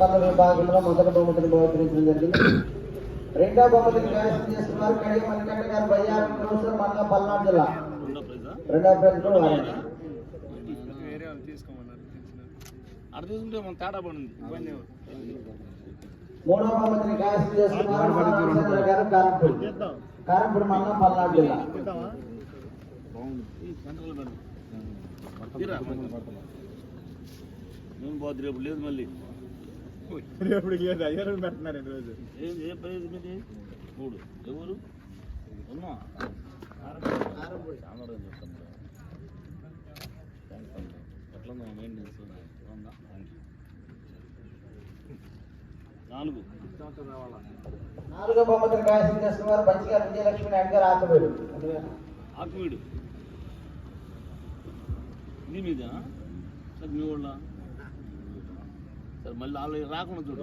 పనుల విభాగంలో మొదటి బహుమతిని బహుకరించడం జరిగింది. రెండో బహుమతిని కైవసం చేస్తున్నారు కడియ మణికంఠ గారు బయ్యారం ప్రొఫెసర్ మండలం పల్నాడు జిల్లా. రెండో ప్రైజ్ కూడా వారే మన మూడో బహుమతిని కైవసం చేస్తున్నారు రామచంద్ర గారు కారంపూడి. కారంపూడి మండలం పల్నాడు జిల్లా. ఈ సెంట్రల్ పెడదాం. తీరా. రేపు లేదు మళ్ళీ ఏం ఏ ప్రైజ్ మీది? మూడు. ఎవరు? ఉన్నా చాలా రోజులు చెప్తాను థ్యాంక్స్ అండి ఎట్లా ఉందా మెయింటెనెన్స్ ఉందా థ్యాంక్ యూ నాలుగు. నాలుగో బహుమతిని కైవసం చేస్తున్నారు బంచిగారు విజయలక్ష్మి నాయుడు గారు ఆకవేడు ఆకువీడు ఇది మీదేనా సార్ మీ వాళ్ళ సరే మళ్ళీ వాళ్ళు రాకుండా చూడు.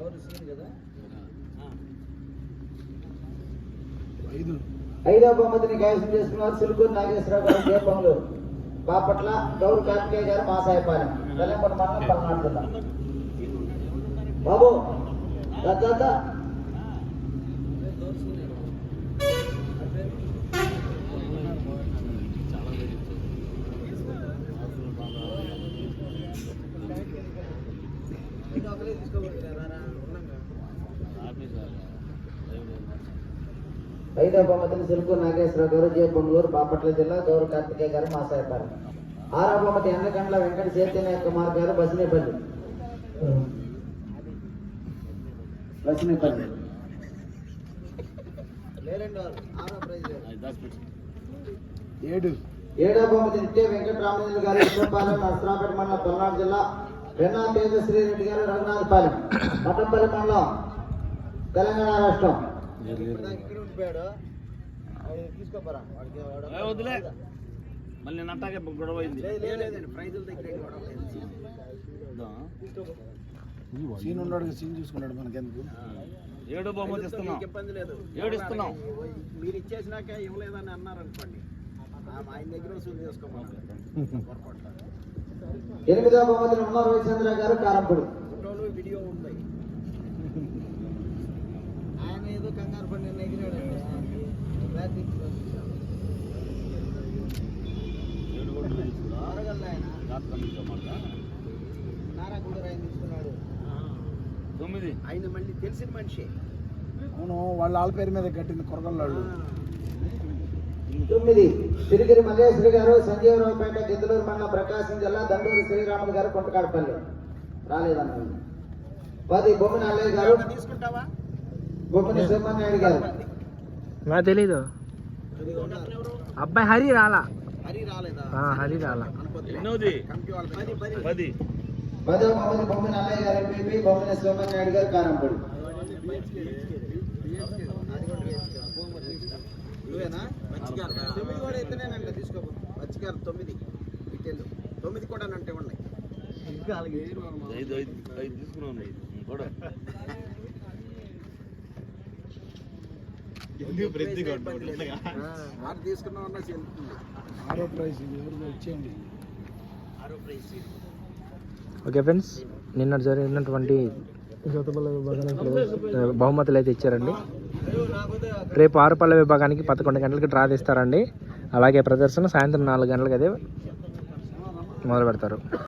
ఐదో. బహుమతిని కైవసం చేస్తున్నారు సిలుకూరు నాగేశ్వరరావు గారు జయపంగులు బాపట్ల గౌరు కార్తికేయ గారు మాసాయపాలెం. వెల్లంపల్లి మండలం పల్నాడు జిల్లా. బాబు దా, ఐదవ బహుమతిని సిలుకూరు నాగేశ్వరరావు గారు జయపంగులూరు బాపట్ల జిల్లా గౌరవ కార్తికేయ గారు మాసాయపాలెం ఆరవ బహుమతి ఎండకండ్ల వెంకట చైతన్య కుమార్ గారు బసినేపల్లి. బసినేపల్లి. ఏడు. ఏడవ బహుమతి నిత్య వెంకటరామచంద్ర గారు విశ్వపాలెం నర్సరాపేట మండలం పల్నాడు జిల్లా రెండవ తేజశ్రీ రెడ్డి గారు రఘునాథపాలెం. మఠంపల్లి మండలం తెలంగాణ రాష్ట్రం. వదిలే. మళ్ళీ నేను అట్టాగే గొడవ అయింది? సీన్ ఉన్నాడు సీన్ చూసుకున్నాడు మనకెందుకు. ఏడో బహుమతి ఇస్తున్నాం ఇబ్బంది లేదు? ఏడు ఇస్తున్నాం మీరు ఇచ్చేసినాక ఇవ్వలేదని అన్నారు అనుకోండి ఆయన దగ్గర వసూలు పొరపాటు ఎనిమిదో బహుమతిని ఉన్న రవిచంద్ర గారు కారంపూడి. తీసుకున్నాడు తొమ్మిది. ఆయన మళ్ళీ తెలిసిన మనిషి. అవును వాళ్ళ ఆళ్ళ పేరు మీద కట్టింది కొరగల్లాళ్ళు. తొమ్మిది. తిరిగిరి మల్లేశ్వరి గారు సంజీవరావుపేట గిద్దలూరు మండలం ప్రకాశం జిల్లా దండూరు శ్రీరాములు గారు కొంటకాడపల్లి. రాలేదన్న. పది బొమ్మిన అల్లయ్య గారు తీసుకుంటావా? బొమ్మిన సుబ్రహ్మణ్యుడు గారు. నాకు తెలీదు. అబ్బాయి హరి రాలా? హరి రాలేదా? ఆ, హరి రాలా. ఎన్నోది పది పది పది. పదో బొమ్మది బొమ్మిన అల్లయ్య గారు ఎంపీపీ బొమ్మిన సుబ్రహ్మణ్యుడు గారు కారంపూడి. నువ్వేనా? మచ్చిగారు తొమ్మిది కూడా మచ్చిగారు తొమ్మిది. తొమ్మిది కూడా అంటే ఉన్నాయి. ఐదు ఐదు ఐదు తీసుకున్నాం ఐదు కూడా ఆరు తీసుకున్నాం అన్నా చెల్లుతుంది ఆరో ప్రైజ్ ఎవరు ఇచ్చేయండి ఆరో ప్రైస్ ఓకే ఫ్రెండ్స్ నిన్న జరిగినటువంటి బహుమతులు అయితే ఇచ్చారండి. రేపు ఆరుపల్ల విభాగానికి పదకొండు గంటలకి డ్రా తీస్తారండి. అలాగే ప్రదర్శన సాయంత్రం నాలుగు గంటలకు అయితే మొదలు పెడతారు